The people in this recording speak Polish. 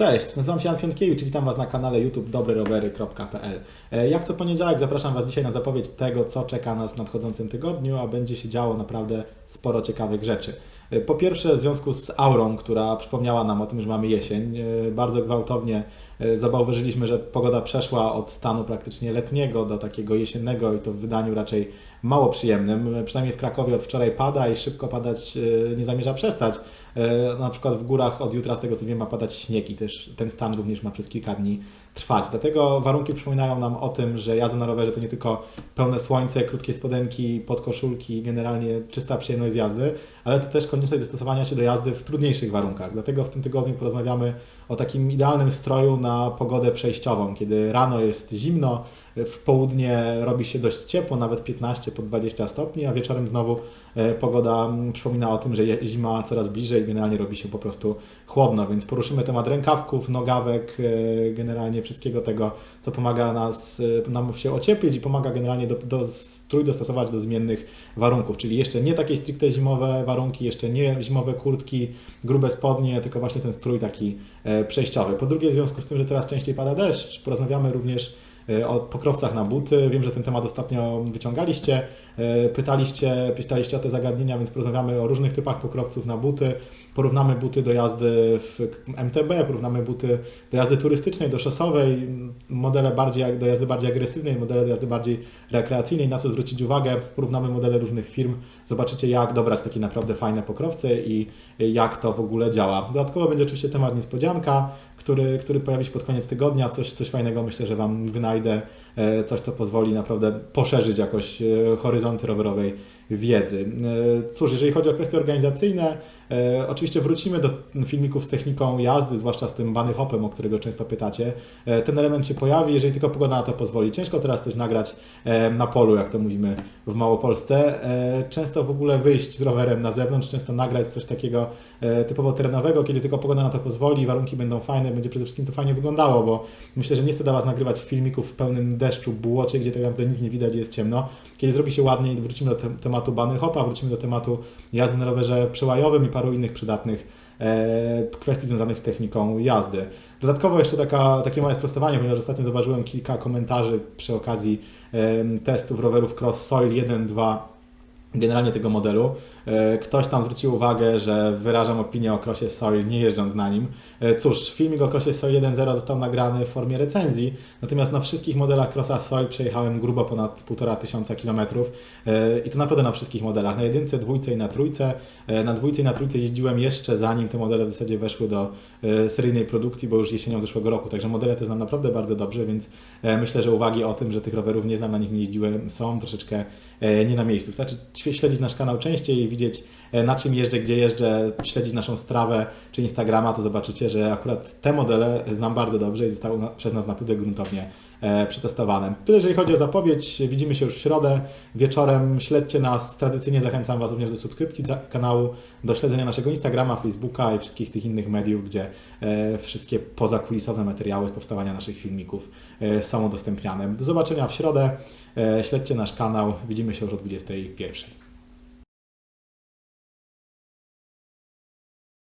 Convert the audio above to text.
Cześć, nazywam się Jan Piątkiewicz i witam Was na kanale YouTube dobrerowery.pl. E, Jak co poniedziałek zapraszam Was dzisiaj na zapowiedź tego, co czeka nas w nadchodzącym tygodniu, a będzie się działo naprawdę sporo ciekawych rzeczy. E, Po pierwsze, w związku z aurą, która przypomniała nam o tym, że mamy jesień, e, bardzo gwałtownie zauważyliśmy, że pogoda przeszła od stanu praktycznie letniego do takiego jesiennego i to w wydaniu raczej mało przyjemnym. E, Przynajmniej w Krakowie od wczoraj pada i szybko padać e, nie zamierza przestać. E, Na przykład w górach od jutra, z tego co wiem, ma padać śnieg i też ten stan również ma przez kilka dni trwać. Dlatego warunki przypominają nam o tym, że jazda na rowerze to nie tylko pełne słońce, krótkie spodenki, podkoszulki, generalnie czysta przyjemność z jazdy, ale to też konieczność dostosowania się do jazdy w trudniejszych warunkach. Dlatego w tym tygodniu porozmawiamy o takim idealnym stroju na pogodę przejściową, kiedy rano jest zimno, w południe robi się dość ciepło, nawet 15 po 20 stopni, a wieczorem znowu e, pogoda mm, przypomina o tym, że zima coraz bliżej, generalnie robi się po prostu chłodno, więc poruszymy temat rękawków, nogawek, e, generalnie wszystkiego tego, co pomaga nas, e, nam się ocieplić i pomaga generalnie do, do strój dostosować do zmiennych warunków, czyli jeszcze nie takie stricte zimowe warunki, jeszcze nie zimowe kurtki, grube spodnie, tylko właśnie ten strój taki przejściowy. Po drugie, w związku z tym, że coraz częściej pada deszcz, porozmawiamy również o pokrowcach na buty. Wiem, że ten temat ostatnio wyciągaliście, e, pytaliście, pytaliście o te zagadnienia, więc porozmawiamy o różnych typach pokrowców na buty. Porównamy buty do jazdy w MTB, porównamy buty do jazdy turystycznej, do szosowej, modele bardziej, do jazdy bardziej agresywnej, modele do jazdy bardziej rekreacyjnej, na co zwrócić uwagę. Porównamy modele różnych firm, zobaczycie jak dobrać takie naprawdę fajne pokrowce i jak to w ogóle działa. Dodatkowo będzie oczywiście temat niespodzianka, który, który pojawi się pod koniec tygodnia. Coś, coś fajnego myślę, że Wam wynajdę, e, coś co pozwoli naprawdę poszerzyć jakoś e, horyzonty rowerowej wiedzy. E, Cóż, jeżeli chodzi o kwestie organizacyjne, e, oczywiście wrócimy do filmików z techniką jazdy, zwłaszcza z tym bunny hopem, o którego często pytacie. E, Ten element się pojawi, jeżeli tylko pogoda na to pozwoli. Ciężko teraz coś nagrać na polu, jak to mówimy w Małopolsce. Często w ogóle wyjść z rowerem na zewnątrz, często nagrać coś takiego typowo terenowego, kiedy tylko pogoda na to pozwoli, warunki będą fajne, będzie przede wszystkim to fajnie wyglądało, bo myślę, że nie chcę dla Was nagrywać filmików w pełnym deszczu, błocie, gdzie tak naprawdę nic nie widać, jest ciemno. Kiedy zrobi się ładniej, wrócimy do te- tematu bunny hopa, wrócimy do tematu jazdy na rowerze przełajowym i paru innych przydatnych e, kwestii związanych z techniką jazdy. Dodatkowo jeszcze taka, takie małe sprostowanie, ponieważ ostatnio zauważyłem kilka komentarzy przy okazji testów rowerów Cross Soil 1, 2 generalnie tego modelu. E, Ktoś tam zwrócił uwagę, że wyrażam opinię o Crossie Soil nie jeżdżąc na nim. E, Cóż, filmik o Crossie Soil 1.0 został nagrany w formie recenzji, natomiast na wszystkich modelach Crossa Soil przejechałem grubo ponad 1,5 tysiąca kilometrów E, i to naprawdę na wszystkich modelach, na jedynce, dwójce i na trójce. Na dwójce i na trójce jeździłem jeszcze zanim te modele w zasadzie weszły do seryjnej produkcji, bo już jesienią zeszłego roku, także modele te znam naprawdę bardzo dobrze, więc myślę, że uwagi o tym, że tych rowerów nie znam, na nich nie jeździłem, są troszeczkę nie na miejscu. Wystarczy śledzić nasz kanał częściej i widzieć e, na czym jeżdżę, gdzie jeżdżę, śledzić naszą strawę czy Instagrama, to zobaczycie, że akurat te modele znam bardzo dobrze i zostały przez nas naprawdę gruntownie e, przetestowane. Tyle jeżeli chodzi o zapowiedź, widzimy się już w środę wieczorem. Śledźcie nas, tradycyjnie zachęcam Was również do subskrypcji kanału, do śledzenia naszego Instagrama, Facebooka i wszystkich tych innych mediów, gdzie e, wszystkie pozakulisowe materiały z powstawania naszych filmików e, są udostępniane. Do zobaczenia w środę, e, śledźcie nasz kanał, widzimy się już o 21.